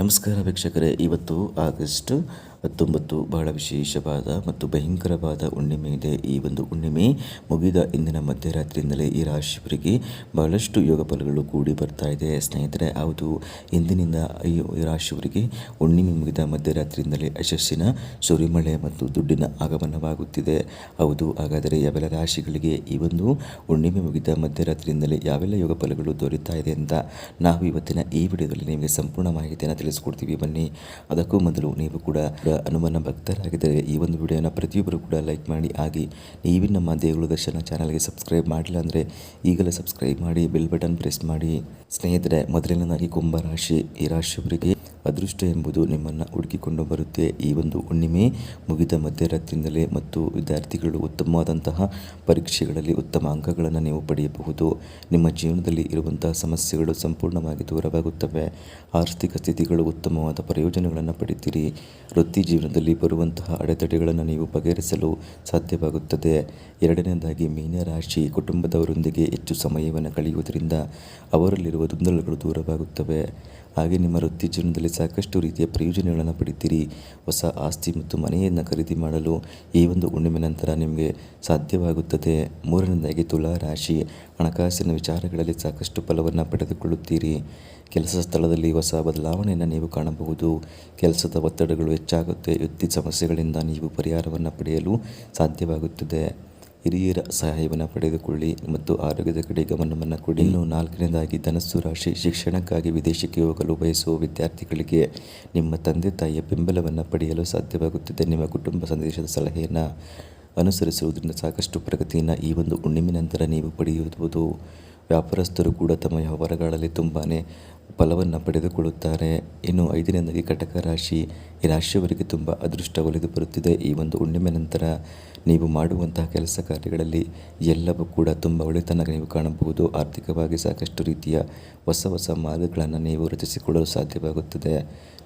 ನಮಸ್ಕಾರ ವೀಕ್ಷಕರೇ ಇವತ್ತು ಆಗಸ್ಟ್ ಹತ್ತೊಂಬತ್ತು ಬಹಳ ವಿಶೇಷವಾದ ಮತ್ತು ಭಯಂಕರವಾದ ಹುಣ್ಣಿಮೆ ಇದೆ. ಈ ಒಂದು ಹುಣ್ಣಿಮೆ ಮುಗಿದ ಇಂದಿನ ಮಧ್ಯರಾತ್ರಿಯಿಂದಲೇ ಈ ರಾಶಿಯವರಿಗೆ ಬಹಳಷ್ಟು ಯೋಗ ಫಲಗಳು ಕೂಡಿ ಬರ್ತಾ ಇದೆ. ಸ್ನೇಹಿತರೆ, ಹೌದು, ಇಂದಿನಿಂದ ಈ ರಾಶಿಯವರಿಗೆ ಹುಣ್ಣಿಮೆ ಮುಗಿದ ಮಧ್ಯರಾತ್ರಿಯಿಂದಲೇ ಯಶಸ್ಸಿನ ಸುರಿಮಳೆ ಮತ್ತು ದುಡ್ಡಿನ ಆಗಮನವಾಗುತ್ತಿದೆ. ಹೌದು, ಹಾಗಾದರೆ ಯಾವೆಲ್ಲ ರಾಶಿಗಳಿಗೆ ಈ ಒಂದು ಹುಣ್ಣಿಮೆ ಮುಗಿದ ಮಧ್ಯರಾತ್ರಿಯಿಂದಲೇ ಯಾವೆಲ್ಲ ಯೋಗ ಫಲಗಳು ದೊರೀತಾ ಇದೆ ಅಂತ ನಾವು ಇವತ್ತಿನ ಈ ವಿಡಿಯೋದಲ್ಲಿ ನಿಮಗೆ ಸಂಪೂರ್ಣ ಮಾಹಿತಿಯನ್ನು ತಿಳಿಸ್ಕೊಡ್ತೀವಿ. ಬನ್ನಿ, ಅದಕ್ಕೂ ಮೊದಲು ನೀವು ಕೂಡ ಹನುಮನ ಭಕ್ತರಾಗಿದ್ದರೆ ಈ ಒಂದು ವಿಡಿಯೋನ ಪ್ರತಿಯೊಬ್ಬರು ಕೂಡ ಲೈಕ್ ಮಾಡಿ ಆಗಿ ನೀವು ನಮ್ಮ ದೇಗುಲ ದರ್ಶನ ಚಾನಲ್ಗೆ ಸಬ್ಸ್ಕ್ರೈಬ್ ಮಾಡಿಲ್ಲ ಅಂದರೆ ಈಗಲೇ ಸಬ್ಸ್ಕ್ರೈಬ್ ಮಾಡಿ, ಬೆಲ್ ಬಟನ್ ಪ್ರೆಸ್ ಮಾಡಿ. ಸ್ನೇಹಿತರೆ ಮೊದಲನೇದಾಗಿ ಕುಂಭ ರಾಶಿ, ಈ ರಾಶಿಯವರಿಗೆ ಅದೃಷ್ಟ ಎಂಬುದು ನಿಮ್ಮನ್ನು ಹುಡುಕಿಕೊಂಡು ಬರುತ್ತೆ. ಈ ಒಂದು ಹುಣ್ಣಿಮೆ ಮುಗಿದ ಮಧ್ಯರಾತ್ರಿಯಿಂದಲೇ ಮತ್ತು ವಿದ್ಯಾರ್ಥಿಗಳು ಉತ್ತಮವಾದಂತಹ ಪರೀಕ್ಷೆಗಳಲ್ಲಿ ಉತ್ತಮ ಅಂಕಗಳನ್ನು ನೀವು ಪಡೆಯಬಹುದು. ನಿಮ್ಮ ಜೀವನದಲ್ಲಿ ಇರುವಂತಹ ಸಮಸ್ಯೆಗಳು ಸಂಪೂರ್ಣವಾಗಿ ದೂರವಾಗುತ್ತವೆ. ಆರ್ಥಿಕ ಸ್ಥಿತಿಗಳು ಉತ್ತಮವಾದ ಪ್ರಯೋಜನಗಳನ್ನು ಪಡಿತೀರಿ ವೃತ್ತಿ ಜೀವನದಲ್ಲಿ ಬರುವಂತಹ ಅಡೆತಡೆಗಳನ್ನು ನೀವು ಬಗೆಹರಿಸಲು ಸಾಧ್ಯವಾಗುತ್ತದೆ. ಎರಡನೇದಾಗಿ ಮೀನರಾಶಿ ಕುಟುಂಬದವರೊಂದಿಗೆ ಹೆಚ್ಚು ಸಮಯವನ್ನು ಕಳೆಯುವುದರಿಂದ ಅವರಲ್ಲಿರುವ ಗೊಂದಲಗಳು ದೂರವಾಗುತ್ತವೆ. ಹಾಗೆ ನಿಮ್ಮ ವೃತ್ತಿ ಜೀವನದಲ್ಲಿ ಸಾಕಷ್ಟು ರೀತಿಯ ಪ್ರಯೋಜನಗಳನ್ನು ಪಡಿತೀರಿ. ಹೊಸ ಆಸ್ತಿ ಮತ್ತು ಮನೆಯನ್ನು ಖರೀದಿ ಮಾಡಲು ಈ ಒಂದು ಹುಣ್ಣಿಮೆ ನಂತರ ನಿಮಗೆ ಸಾಧ್ಯವಾಗುತ್ತದೆ. ಮೂರನೇದಾಗಿ ತುಲಾ ರಾಶಿ. ಹಣಕಾಸಿನ ವಿಚಾರಗಳಲ್ಲಿ ಸಾಕಷ್ಟು ಫಲವನ್ನು ಪಡೆದುಕೊಳ್ಳುತ್ತೀರಿ. ಕೆಲಸ ಸ್ಥಳದಲ್ಲಿ ಹೊಸ ಬದಲಾವಣೆಯನ್ನು ನೀವು ಕಾಣಬಹುದು. ಕೆಲಸದ ಒತ್ತಡಗಳು ಹೆಚ್ಚಾಗುತ್ತೆ. ವ್ಯಕ್ತಿ ಸಮಸ್ಯೆಗಳಿಂದ ನೀವು ಪರಿಹಾರವನ್ನು ಪಡೆಯಲು ಸಾಧ್ಯವಾಗುತ್ತದೆ. ಹಿರಿಯರ ಸಹಾಯವನ್ನು ಪಡೆದುಕೊಳ್ಳಿ ಮತ್ತು ಆರೋಗ್ಯದ ಕಡೆ ಗಮನವನ್ನು ಕೊಡಿ. ಇನ್ನು ನಾಲ್ಕನೇದಾಗಿ ಧನಸ್ಸು ರಾಶಿ ಶಿಕ್ಷಣಕ್ಕಾಗಿ ವಿದೇಶಕ್ಕೆ ಹೋಗಲು ಬಯಸುವ ವಿದ್ಯಾರ್ಥಿಗಳಿಗೆ ನಿಮ್ಮ ತಂದೆ ತಾಯಿಯ ಬೆಂಬಲವನ್ನು ಪಡೆಯಲು ಸಾಧ್ಯವಾಗುತ್ತದೆ. ನಿಮ್ಮ ಕುಟುಂಬ ಸಂದೇಶದ ಸಲಹೆಯನ್ನು ಅನುಸರಿಸುವುದರಿಂದ ಸಾಕಷ್ಟು ಪ್ರಗತಿಯನ್ನು ಈ ಒಂದು ಹುಣ್ಣಿಮೆ ನಂತರ ನೀವು ಪಡೆಯುವುದು ವ್ಯಾಪಾರಸ್ಥರು ಕೂಡ ತಮ್ಮ ವ್ಯವಹಾರಗಳಲ್ಲಿ ತುಂಬಾ ಫಲವನ್ನು ಪಡೆದುಕೊಳ್ಳುತ್ತಾರೆ. ಇನ್ನು ಐದನೇದಾಗಿ ಕಟಕ ರಾಶಿ, ಈ ರಾಶಿಯವರಿಗೆ ತುಂಬ ಅದೃಷ್ಟ ಒಲಿದು ಬರುತ್ತಿದೆ. ಈ ಒಂದು ಹುಣ್ಣಿಮೆ ನಂತರ ನೀವು ಮಾಡುವಂತಹ ಕೆಲಸ ಕಾರ್ಯಗಳಲ್ಲಿ ಎಲ್ಲವೂ ಕೂಡ ತುಂಬ ಒಳಿತನ ನೀವು ಕಾಣಬಹುದು. ಆರ್ಥಿಕವಾಗಿ ಸಾಕಷ್ಟು ರೀತಿಯ ಹೊಸ ಹೊಸ ಮಾರ್ಗಗಳನ್ನು ನೀವು ರಚಿಸಿಕೊಳ್ಳಲು ಸಾಧ್ಯವಾಗುತ್ತದೆ.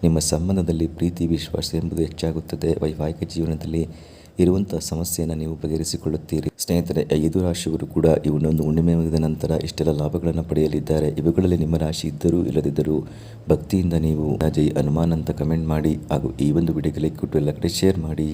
ನಿಮ್ಮ ಸಂಬಂಧದಲ್ಲಿ ಪ್ರೀತಿ, ವಿಶ್ವಾಸ ಎಂಬುದು ಹೆಚ್ಚಾಗುತ್ತದೆ. ವೈವಾಹಿಕ ಜೀವನದಲ್ಲಿ ಇರುವಂತಹ ಸಮಸ್ಯೆಯನ್ನು ನೀವು ಬಗೆಹರಿಸಿಕೊಳ್ಳುತ್ತೀರಿ. ಸ್ನೇಹಿತರೆ, ಐದು ರಾಶಿಯವರು ಕೂಡ ಈ ಒಂದು ಹುಣ್ಣಿಮೆ ಮುಗಿದ ನಂತರ ಇಷ್ಟೆಲ್ಲ ಲಾಭಗಳನ್ನು ಪಡೆಯಲಿದ್ದಾರೆ. ಇವುಗಳಲ್ಲಿ ನಿಮ್ಮ ರಾಶಿ ಇದ್ದರೂ ಇಲ್ಲದಿದ್ದರೂ ಭಕ್ತಿಯಿಂದ ನೀವು ಜೈ ಹನುಮಾನ್ ಅಂತ ಕಮೆಂಟ್ ಮಾಡಿ ಹಾಗೂ ಈ ಒಂದು ವಿಡಿಯೋಗೆ ಲೈಕ್ ಕೊಟ್ಟು ಎಲ್ಲ ಕಡೆ ಶೇರ್ ಮಾಡಿ.